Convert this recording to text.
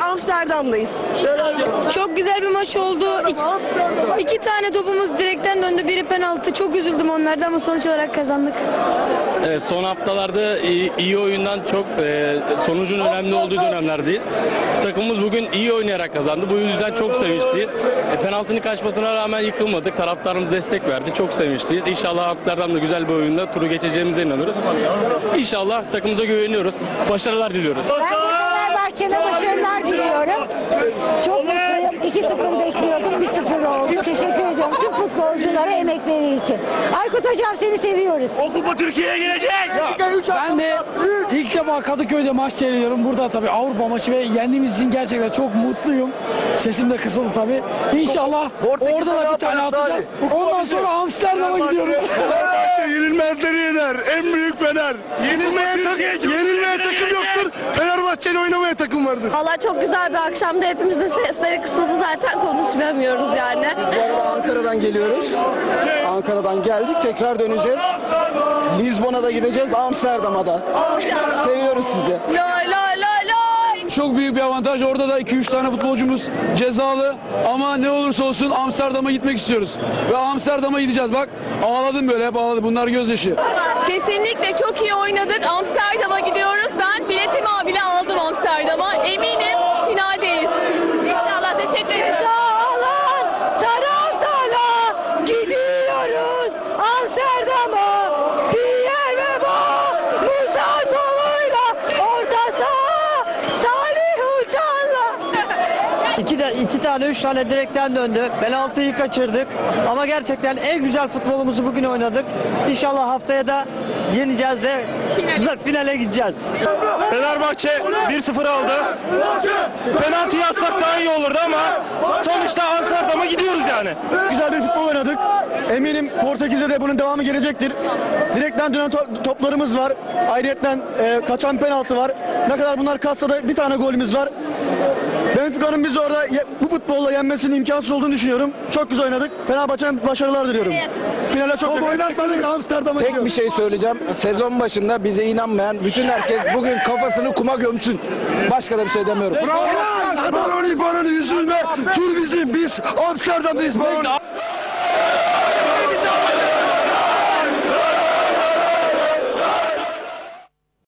Amsterdam'dayız. Çok güzel bir maç oldu. İki, iki tane topumuz direkten döndü. Biri penaltı. Çok üzüldüm onlarda ama sonuç olarak kazandık. Evet son haftalarda iyi, iyi oyundan çok e, sonucun önemli olduğu dönemlerdeyiz. Takımımız bugün iyi oynayarak kazandı. Bu yüzden çok sevinçliyiz. E, penaltının kaçmasına rağmen yıkılmadık. Taraftarımız destek verdi. Çok sevinçliyiz. İnşallah Amsterdam'da güzel bir oyunda turu geçeceğimize inanıyoruz. İnşallah takımıza güveniyoruz. Başarılar diliyoruz. Ben de Fenerbahçe'ne başarılar diliyorum. Çok mutluyum. 2-0 bekliyordum. 1-0 oldu. Teşekkür ediyorum tüm futbolculara emekleri için. Aykut Hocam seni seviyoruz. Ben de ilk defa Kadıköy'de maç seyrediyorum. Burada tabii Avrupa maçı ve yendiğimiz için gerçekten çok mutluyum. Sesim de kısıldı tabii. İnşallah orada da bir tane atacağız. Ondan sonra Amsterdam'a gidiyoruz. Yenilmezleri yener. En büyük Fener. Yenilmeye, takım, yenilmeye takım yoktur. Fenerbahçe'yle oynamaya takım vardır. Valla çok güzel bir akşamda hepimizin sesleri kısıldı zaten konuşamıyoruz yani. Ankara'dan geliyoruz. Ankara'dan geldik tekrar döneceğiz. Lizbon'a da gideceğiz Amsterdam'a da. Seviyoruz sizi. Lay lay lay. Çok büyük bir avantaj. Orada da 2-3 tane futbolcumuz cezalı. Ama ne olursa olsun Amsterdam'a gitmek istiyoruz. Ve Amsterdam'a gideceğiz. Bak ağladım böyle hep ağladım. Bunlar gözyaşı. Kesinlikle çok iyi oynadık. Amsterdam'a gidiyoruz. İki, de, iki tane, üç tane direkten döndü. Penaltıyı kaçırdık. Ama gerçekten en güzel futbolumuzu bugün oynadık. İnşallah haftaya da yeneceğiz de güzel finale gideceğiz. Fenerbahçe 1-0 aldı. Penaltı yazsak daha iyi olurdu ama sonuçta Amsterdam'a gidiyoruz yani. Güzel bir futbol oynadık. Eminim Portekiz'de de bunun devamı gelecektir. Direkten dönen to- toplarımız var. Ayrıyeten e, kaçan penaltı var. Ne kadar bunlar katsa da bir tane golümüz var. Benfica'nın bizi orada bu futbolla yenmesinin imkansız olduğunu düşünüyorum. Çok güzel oynadık. Fenerbahçe'ye başarılar diliyorum. Finale çok oynatmadık Amsterdam'a Tek bir şey söyleyeceğim. Sezon başında bize inanmayan bütün herkes bugün kafasını kuma gömsün. Başka da bir şey demiyorum. Baroni Baroni üzülme. Tur bizim. Biz Amsterdam'dayız Baroni.